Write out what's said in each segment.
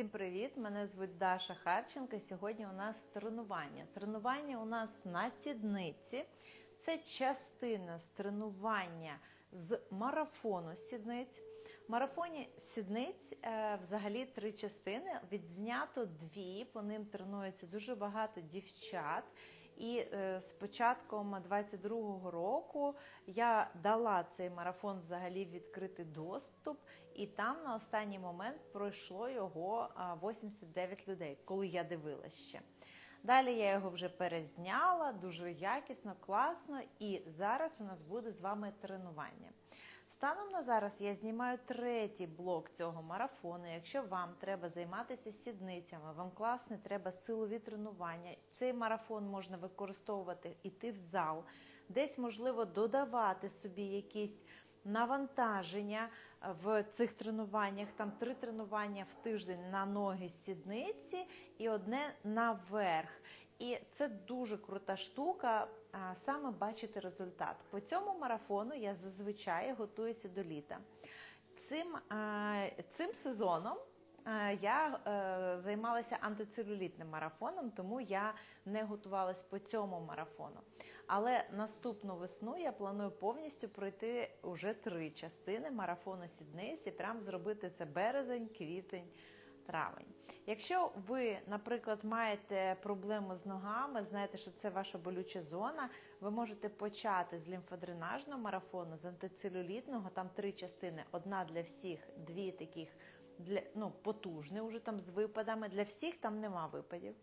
Всім привіт! Мене звуть Даша Харченко. Сьогодні у нас тренування. Тренування у нас на сідниці. Це частина з тренування з марафону сідниць. В марафоні сідниць е, взагалі три частини. Відзнято дві. По ним тренується дуже багато дівчат. І е, з початком 22-го року я дала цей марафон взагалі відкритий доступ, і там на останній момент пройшло його а, 89 людей, коли я дивилася ще. Далі я його вже перезняла, дуже якісно, класно, і зараз у нас буде з вами тренування. Станом на зараз я знімаю третій блок цього марафону. Якщо вам треба займатися сідницями, вам класне треба силові тренування. Цей марафон можна використовувати, іти в зал, десь можливо додавати собі якісь навантаження в цих тренуваннях. Там три тренування в тиждень на ноги сідниці і одне наверх. І це дуже крута штука, саме бачити результат. По цьому марафону я зазвичай готуюся до літа. Цим, цим сезоном я е, займалася антицелюлітним марафоном, тому я не готувалась по цьому марафону. Але наступну весну я планую повністю пройти уже три частини марафону сідниці, прям зробити це березень, квітень травень. Якщо ви, наприклад, маєте проблему з ногами, знаєте, що це ваша болюча зона, ви можете почати з лімфодренажного марафону, з антицелюлітного, там три частини: одна для всіх, дві таких для ну, потужні, уже там з випадами. Для всіх там нема випадів.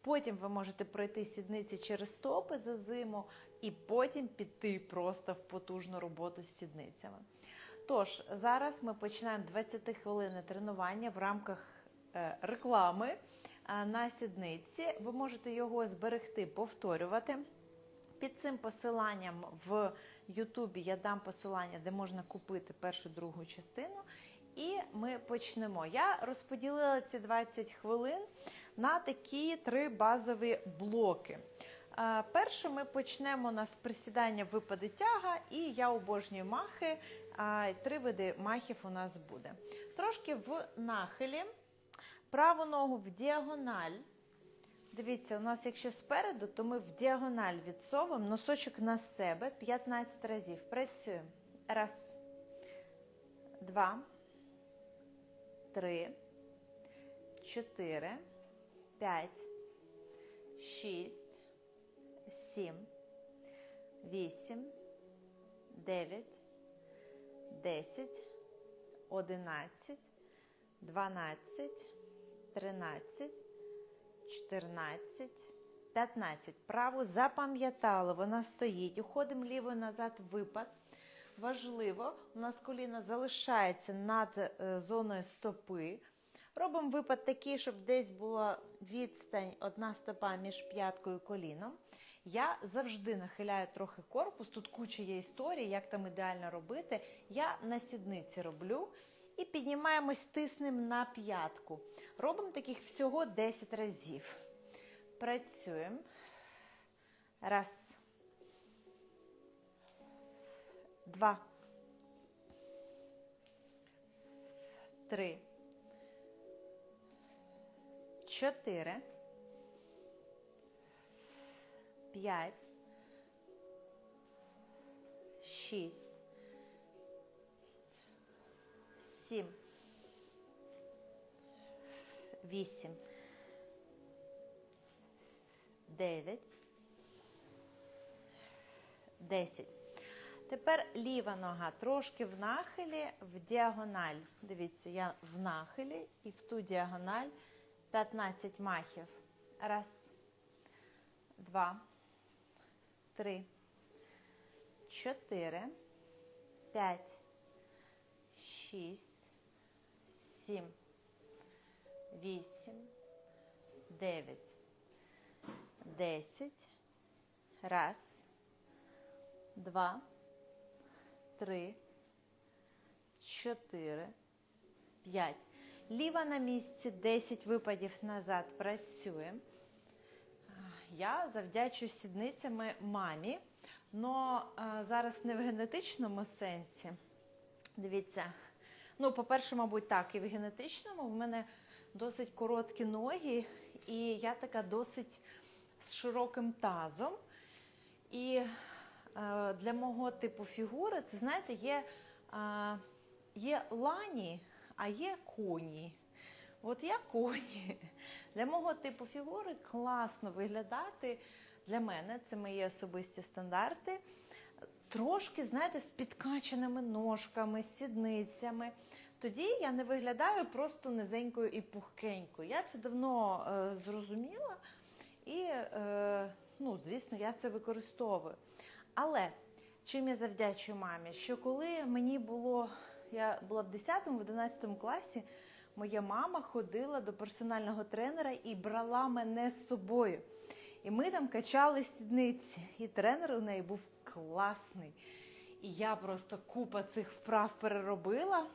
Потім ви можете пройти сідниці через стопи за зиму, і потім піти просто в потужну роботу з сідницями. Тож, зараз ми починаємо 20 хвилин тренування в рамках е, реклами е, на сідниці. Ви можете його зберегти, повторювати. Під цим посиланням в Ютубі я дам посилання, де можна купити першу другу частину. І ми почнемо. Я розподілила ці 20 хвилин на такі три базові блоки. Перше ми почнемо у нас з присідання випади тяга, і я обожнюю махи. Три види махів у нас буде. Трошки в нахилі, праву ногу в діагональ. Дивіться, у нас, якщо спереду, то ми в діагональ відсовуємо носочок на себе 15 разів. Працюємо. Раз, два, три, чотири, п'ять, шість. 7, 8, 9, 10, 11, 12, 13, 14, 15. Праву запам'ятали, вона стоїть. Уходимо лівою назад випад. Важливо, у нас коліно залишається над зоною стопи. Робимо випад такий, щоб десь була відстань одна стопа між п'яткою і коліном. Я завжди нахиляю трохи корпус, тут куча є історії, як там ідеально робити. Я на сідниці роблю і піднімаємось, тиснемо на п'ятку. Робимо таких всього 10 разів. Працюємо. Раз. Два. Три. Чотири. П'ять. Шість. Сім. Вісім. Дев'ять. Десять. Тепер ліва нога трошки в нахилі, в діагональ. Дивіться, я в нахилі і в ту діагональ 15 махів. Раз, два, три, чотири, п'ять, шість, сім, вісім, дев'ять, десять. Раз, два, три, чотири, п'ять. Ліва на місці, 10 випадів назад. Працює. Я завдячую сідницями мамі, але зараз не в генетичному сенсі. Дивіться, ну, по-перше, мабуть, так, і в генетичному в мене досить короткі ноги, і я така досить з широким тазом. І е, для мого типу фігури, це знаєте, є, е, є лані, а є коні. От я коні. Для мого типу фігури класно виглядати. Для мене це мої особисті стандарти. Трошки, знаєте, з підкаченими ножками, сідницями. Тоді я не виглядаю просто низенькою і пухкенькою. Я це давно е, зрозуміла, і, е, ну, звісно, я це використовую. Але чим я завдячую мамі? Що коли мені було, я була в 10-11 класі, моя мама ходила до персонального тренера і брала мене з собою. І ми там качали сідниці. І тренер у неї був класний. І я просто купа цих вправ переробила.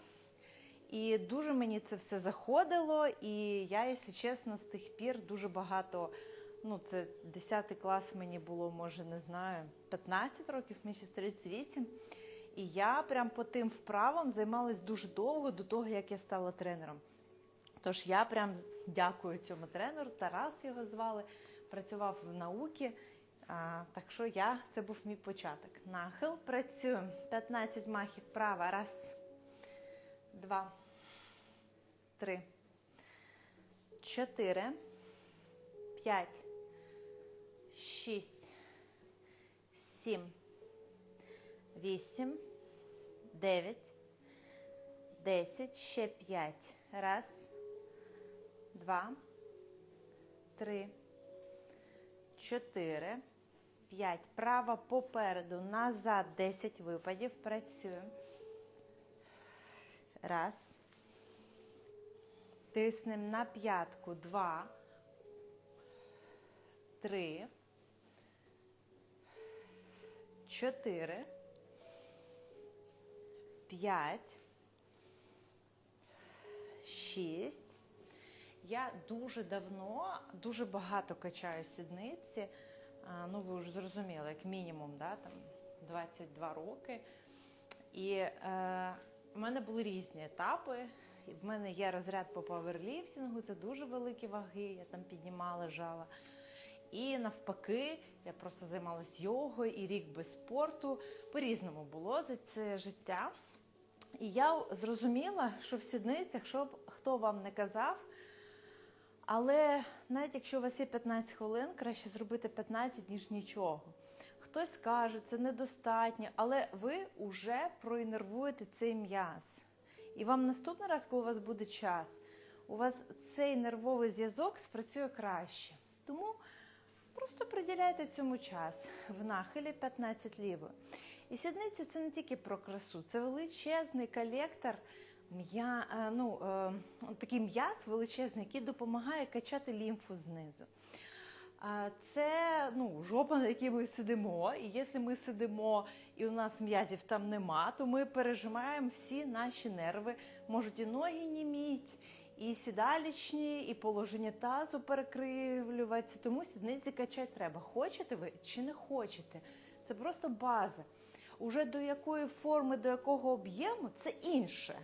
І дуже мені це все заходило. І я, якщо чесно, з тих пір дуже багато. Ну, це 10 клас мені було, може, не знаю, 15 років, мені ще 38. І я прям по тим вправам займалась дуже довго до того, як я стала тренером. Тож я прям дякую цьому тренеру, Тарас його звали, працював в науці. А, так що я, це був мій початок. Нахил, працюємо. 15 махів. Права. Раз, два, три, чотири, п'ять, шість, сім, вісім, дев'ять, десять, ще п'ять. Раз, два, три, чотири, п'ять. Права попереду, назад, десять випадів. Працюємо. Раз. Тиснемо на п'ятку. Два. Три. Чотири. П'ять. Шість. Я дуже давно, дуже багато качаю сідниці. Ну, ви вже зрозуміли, як мінімум, да, там 22 роки. І е, в мене були різні етапи. В мене є розряд по паверліфтингу, це дуже великі ваги, я там піднімала, жала. І навпаки, я просто займалась йогою і рік без спорту. По-різному було за це життя. І я зрозуміла, що в сідницях, що б хто вам не казав, але навіть якщо у вас є 15 хвилин, краще зробити 15, ніж нічого. Хтось каже, це недостатньо, але ви вже проінервуєте цей м'яз. І вам наступний раз, коли у вас буде час, у вас цей нервовий зв'язок спрацює краще. Тому просто приділяйте цьому час в нахилі 15 лівою. І сідниці це не тільки про красу, це величезний колектор м'я, е, ну, е, такий м'яз величезний, який допомагає качати лімфу знизу. Це ну, жопа, на якій ми сидимо. І якщо ми сидимо і у нас м'язів там нема, то ми пережимаємо всі наші нерви. Можуть і ноги німіть, і сідалічні, і положення тазу перекривлюватися. Тому сідниці качати треба. Хочете ви чи не хочете? Це просто база. Уже до якої форми, до якого об'єму це інше.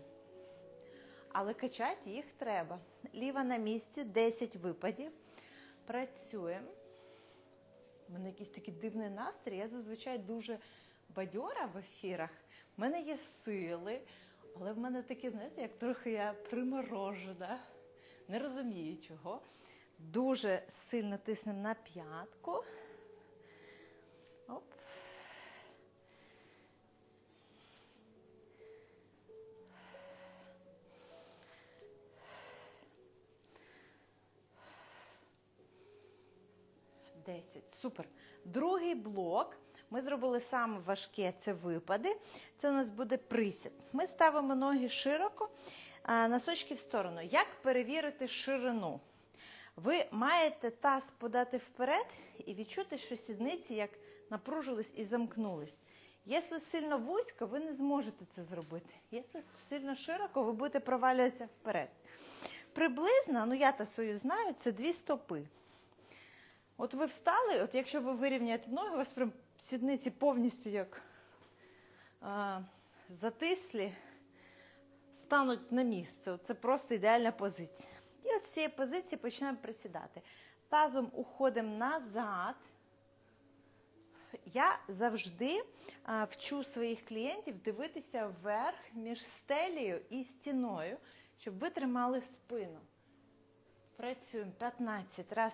Але качати їх треба. Ліва на місці, 10 випадів. Працюємо. У мене якийсь такий дивний настрій. Я зазвичай дуже бадьора в ефірах. У мене є сили, але в мене таке, знаєте, як трохи я приморожена. Не розумію чого. Дуже сильно тиснемо на п'ятку. 10. Супер. Другий блок ми зробили саме важке це випади. Це у нас буде присід. Ми ставимо ноги широко, е, носочки в сторону. Як перевірити ширину? Ви маєте таз подати вперед і відчути, що сідниці як напружились і замкнулись. Якщо сильно вузько, ви не зможете це зробити. Якщо сильно широко, ви будете провалюватися вперед. Приблизно, ну я та свою знаю, це дві стопи. От ви встали, от якщо ви вирівняєте ноги, у вас прям сідниці повністю як а, затислі, стануть на місце. Це просто ідеальна позиція. І от з цієї позиції починаємо присідати. Тазом уходимо назад. Я завжди а, вчу своїх клієнтів дивитися вверх між стелею і стіною, щоб ви тримали спину. Працюємо 15. Раз.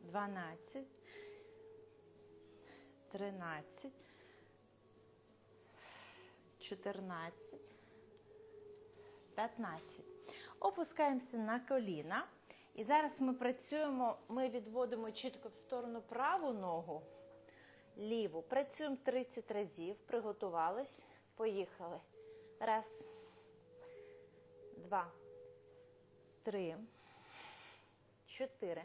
Дванадцять. Тринадцять. Чотирнадцять. П'ятнадцять. Опускаємося на коліна. І зараз ми працюємо, ми відводимо чітко в сторону праву ногу, ліву. Працюємо 30 разів. Приготувались. Поїхали. Раз. Два. Три. Чотири.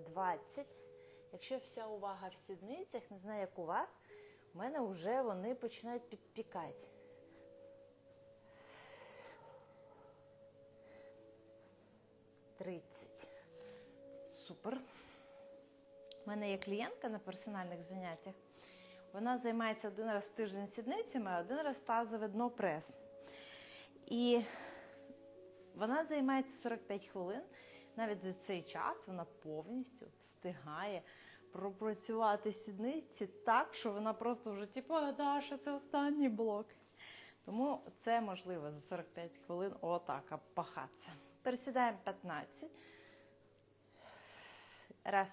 Двадцять. Якщо вся увага в сідницях, не знаю, як у вас, у мене вже вони починають підпікати. Тридцять. Супер. У мене є клієнтка на персональних заняттях. Вона займається один раз в тиждень сідницями, а один раз тазове дно прес. І вона займається 45 хвилин. Навіть за цей час вона повністю встигає пропрацювати сідниці так, що вона просто вже типу, «А, Даша, це останній блок. Тому це можливо за 45 хвилин отак пахатися. Пересідаємо 15. Раз.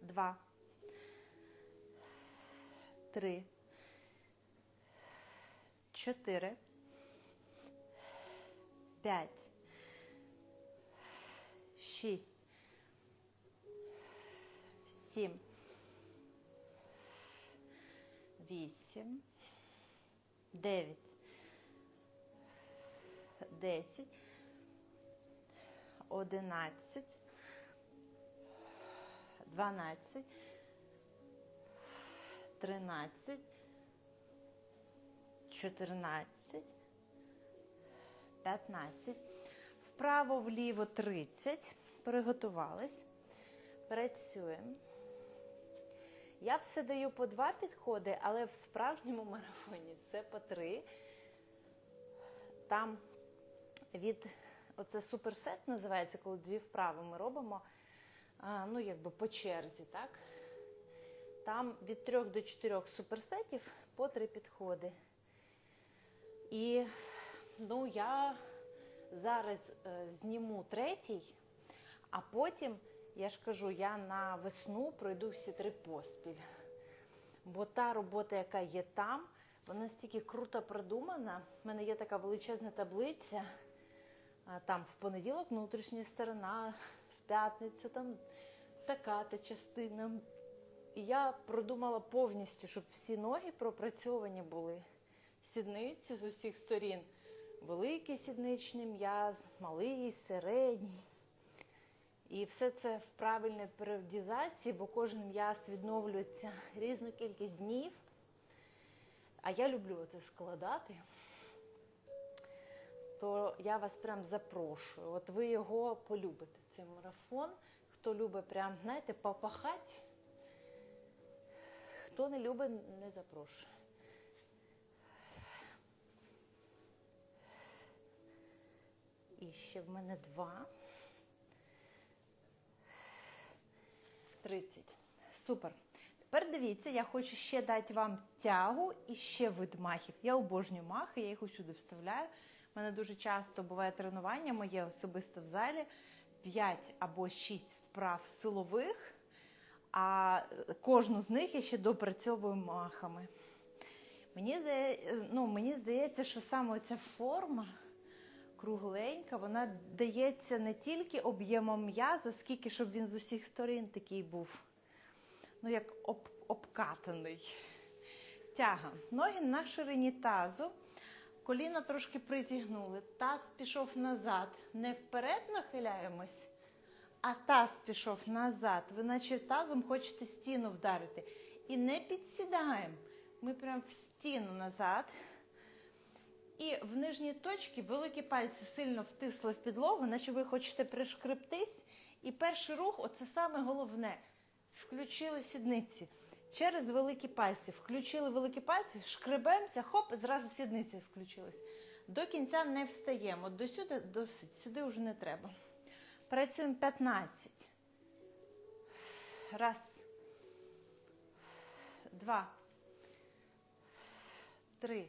Два. Три. Чотири. П'ять. Шість. Сім. Вісім. Дев'ять. Десять. Одинадцять. Дванадцять. Тринадцять. Чотирнадцять. П'ятнадцять. Вправо, вліво 30. Приготувались. Працюємо. Я все даю по два підходи, але в справжньому марафоні все по три. Там від оце суперсет називається, коли дві вправи ми робимо. Ну, якби по черзі, так? Там від трьох до чотирьох суперсетів по три підходи. І ну, я зараз е, зніму третій, а потім, я ж кажу, я на весну пройду всі три поспіль. Бо та робота, яка є там, вона настільки круто продумана. У мене є така величезна таблиця. Там в понеділок внутрішня сторона, в п'ятницю там така та частина. І я продумала повністю, щоб всі ноги пропрацьовані були. Сідниці з усіх сторін. Великий сідничний м'яз, малий, середній. І все це в правильній періодизації, бо кожен м'яз відновлюється різну кількість днів. А я люблю це складати. То я вас прям запрошую. От ви його полюбите, цей марафон. Хто любить прям, знаєте, попахати, хто не любить, не запрошую. І ще в мене два. 30. Супер. Тепер дивіться, я хочу ще дати вам тягу і ще вид махів. Я обожнюю махи, я їх усюди вставляю. У мене дуже часто буває тренування моє особисто в залі 5 або 6 вправ силових, а кожну з них я ще допрацьовую махами. Мені ну, мені здається, що саме ця форма кругленька, вона дається не тільки об'ємом м'яза, скільки щоб він з усіх сторін такий був, ну як об, обкатаний. Тяга. Ноги на ширині тазу. Коліна трошки призігнули. Таз пішов назад. Не вперед нахиляємось, а таз пішов назад. Ви наче тазом хочете стіну вдарити. І не підсідаємо. Ми прям в стіну назад. І в нижній точці великі пальці сильно втисли в підлогу, наче ви хочете пришкрептись. І перший рух оце саме головне. Включили сідниці. Через великі пальці. Включили великі пальці, шкребемося, хоп, зразу сідниці включились. До кінця не встаємо. До сюди досить, сюди вже не треба. Працюємо 15. Раз. Два. Три.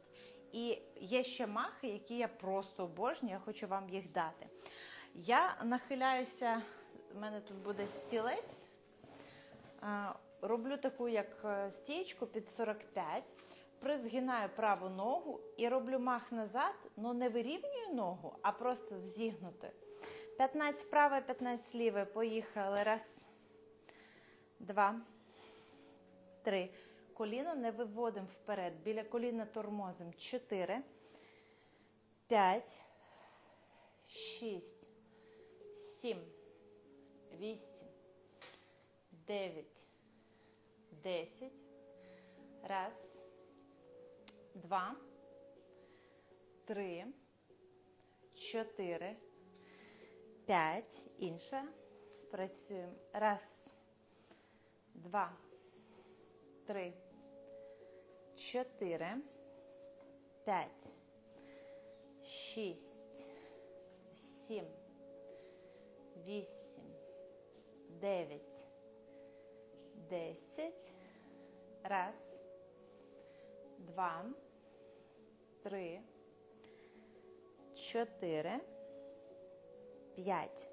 І є ще махи, які я просто обожнюю, я хочу вам їх дати. Я нахиляюся, у мене тут буде стілець. Роблю таку, як е, стійку під 45, призгинаю праву ногу і роблю мах назад, але не вирівнюю ногу, а просто зігнути. 15 праве, 15 ліве. Поїхали. Раз, два, три. Коліно не виводимо вперед. Біля коліна тормозимо. 4, 5, 6, 7, 8, 9, 10. Раз, два, три, чотири, п'ять. Інша. Працюємо. Раз, два, три, чотири, п'ять, шість, сім, вісім, дев'ять, десять. Раз, два, три, чотири, п'ять.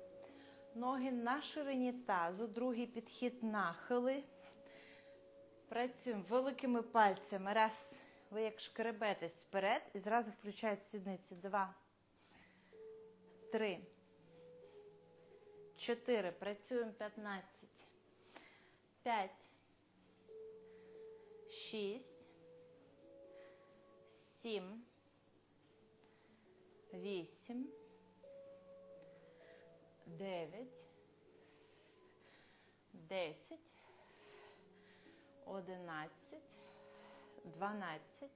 Ноги на ширині тазу, другий підхід нахили. Працюємо великими пальцями. Раз. Ви як шкребетесь вперед і зразу включають сідниці. Два. Три. Чотири. Працюємо 15. П'ять. Шість. Сім. Вісім. Дев'ять. Десять. 11, 12,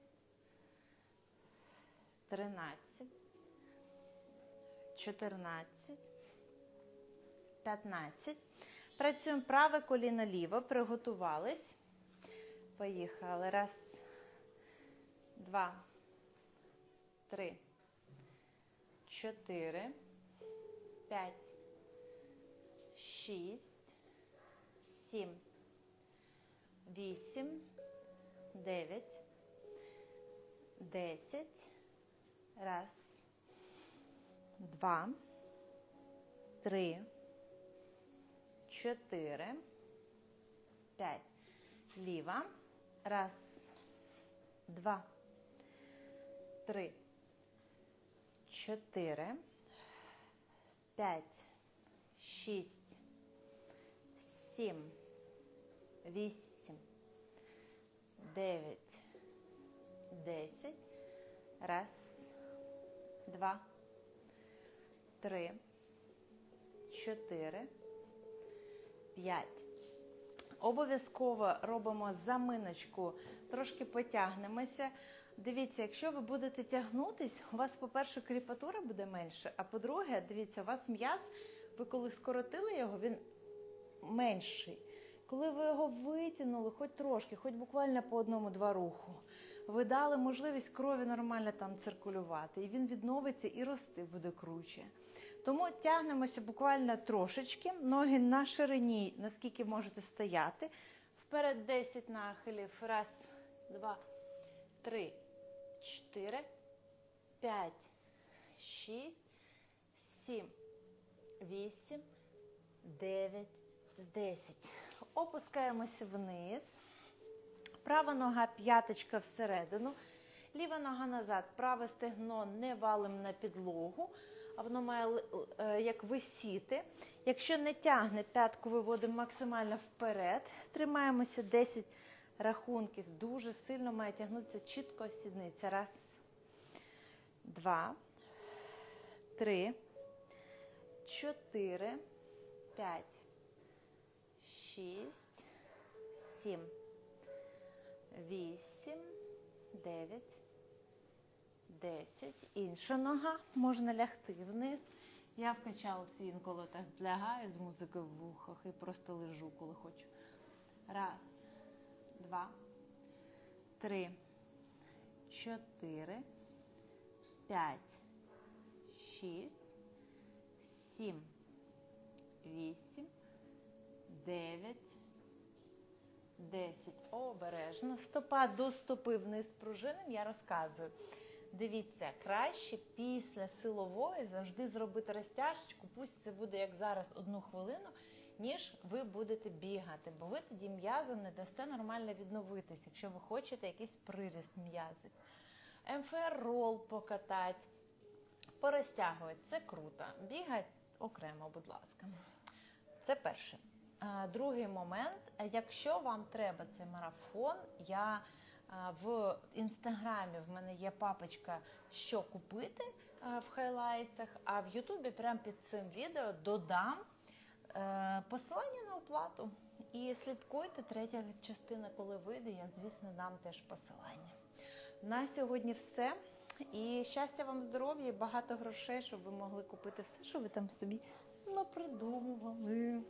13, 14, 15. Працюємо праве коліно ліво. Приготувались. Поїхали. Раз, два, три, чотири, п'ять, шість, сім. Вісім, дев'ять, десять. Раз, два, три, чотири, п'ять. Ліва. Раз, два, три, чотири, п'ять, шість, сім, вісім. Дев'ять, десять. Раз, два, три, чотири, п'ять. Обов'язково робимо заминочку, трошки потягнемося. Дивіться, якщо ви будете тягнутись, у вас, по-перше, кріпатура буде менше, а по-друге, дивіться, у вас м'яз, ви коли скоротили його, він менший. Коли ви його витягнули, хоч трошки, хоч буквально по одному-два руху, ви дали можливість крові нормально там циркулювати, і він відновиться і рости буде круче. Тому тягнемося буквально трошечки, ноги на ширині, наскільки можете стояти. Вперед 10 нахилів. Раз, два, три, чотири, п'ять, шість, сім, вісім, дев'ять, десять. Опускаємося вниз. Права нога п'яточка всередину, ліва нога назад, праве стегно не валим на підлогу, а воно має е, як висіти. Якщо не тягне, п'ятку виводимо максимально вперед. Тримаємося 10 рахунків. Дуже сильно має тягнутися чітко сідниця. Раз, два, три, чотири, п'ять, шість, сім. Вісім, дев'ять, десять. Інша нога. Можна лягти вниз. Я в качалці інколи так лягаю з музикою в вухах і просто лежу, коли хочу. Раз, два, три, чотири, п'ять, шість, сім, вісім, дев'ять. 10. Обережно. Стопа до стопи вниз пружиним, я розказую. Дивіться, краще після силової завжди зробити розтяжечку, пусть це буде як зараз одну хвилину, ніж ви будете бігати, бо ви тоді м'язом не дасте нормально відновитись, якщо ви хочете якийсь приріст м'язів. МФР рол покатати, порозтягувати, це круто. Бігать окремо, будь ласка. Це перше. А, Другий момент, е, якщо вам треба цей марафон, я в інстаграмі в мене є папочка, що купити в хайлайтсах, а в Ютубі прямо під цим відео додам е, посилання на оплату. І слідкуйте, третя частина, коли вийде, я, звісно, дам теж посилання. На сьогодні все. І щастя вам, здоров'я, і багато грошей, щоб ви могли купити все, що ви там собі напридумували.